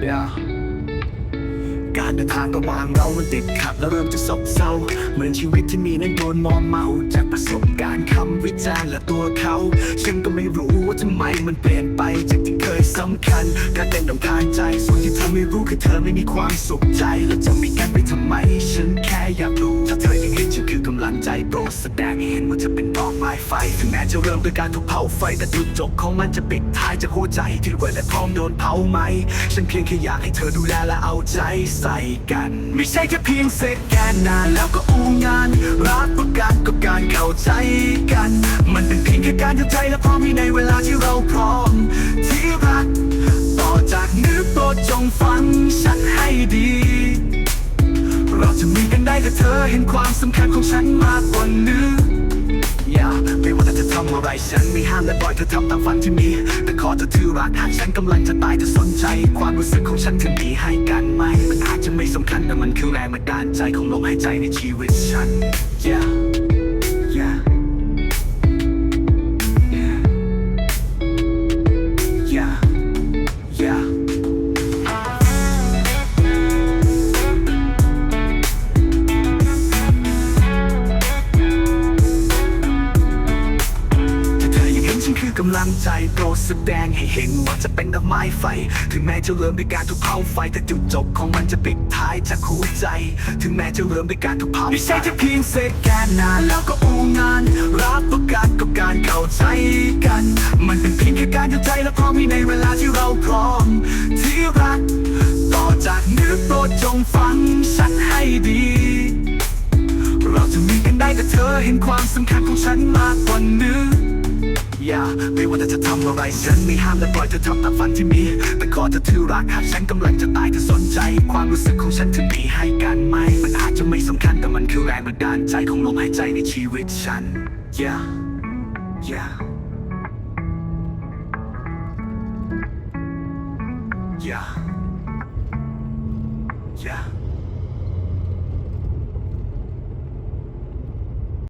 Yeah การเดินทางระหว่างเรามันติดขัดและเริ่มจะซบเซาเหมือนชีวิตที่มีนั้นโดนมอมเมาจากประสบการณ์คำวิจารณ์และตัวเขาฉันก็ไม่รู้ว่าทำไมมันเปลี่ยนไปจากที่เคยสำคัญ การเต้นรำคาญใจส่วนที่เธอไม่รู้คือเธอไม่มีความสุขใจแล้วจะมีกันไปทำไม อเป็นดอกไฟ ถึงแม้จะเริ่มด้วยการถูกเผาไฟ แต่จุดจบของมันจะปิดท้ายจากหัวใจ ที่รวยและพร้อมโดนเผาไหม ฉันเพียงแค่อยากให้เธอดูแลและเอาใจใส่กัน ไม่ใช่แค่เพียงเสร็จแค่นานแล้วก็อู้งาน รักประกันกับการเข้าใจกัน มันเป็นเพียงแค่การทำใจและพร้อมให้ในเวลาที่เราพร้อม ที่รัก ต่อจากนี้โปรดจงฟังฉันให้ดีเราจะมีกันได้ถ้าเธอเห็นความสำคัญของฉันมากกว่านี้ เธอทำตามฝันที่มี แต่ขอเธอถือรักหากฉันกำลังจะตายจะสนใจ ความรู้สึกของฉันเธอมีให้กันไหมมันอาจจะไม่สำคัญแต่มันคือแรงบันดาลใจของลมหายใจในชีวิตฉัน yeah คือกำลังใจโปรดแสดงให้เห็นว่าจะเป็นดอกไม้ไฟ ถึงแม้จะเริ่มด้วยการถูกเผาไฟแต่จุดจบของมันจะปิดท้ายจากหัวใจ ถึงแม้จะเริ่มด้วยการถูกเผาไม่ใช่แค่เพียงเศษแค่นานแล้วก็อูงาน รับประกันกับการเข้าใจกัน มันเป็นเพียงแค่การเข้าใจและพร้อมในเวลาที่เราพร้อมที่รัก ต่อจากนี้โปรดจงฟังฉันให้ดีเราจะมีกันได้แต่เธอเห็นความสำคัญของฉันมากกว่านี้อ อจะทำอะไรฉันไม่ห้ามและปล่อยเธอทำตามฝันที่มี แต่ขอเธอถือรักหากฉันกำลังจะตายเธอสนใจ ความรู้สึกของฉันเธอมีให้กันไหม มันอาจจะไม่สำคัญแต่มันคือแรงบันดาลใจของลมหายใจในชีวิตฉัน yeah yeah yeah yeah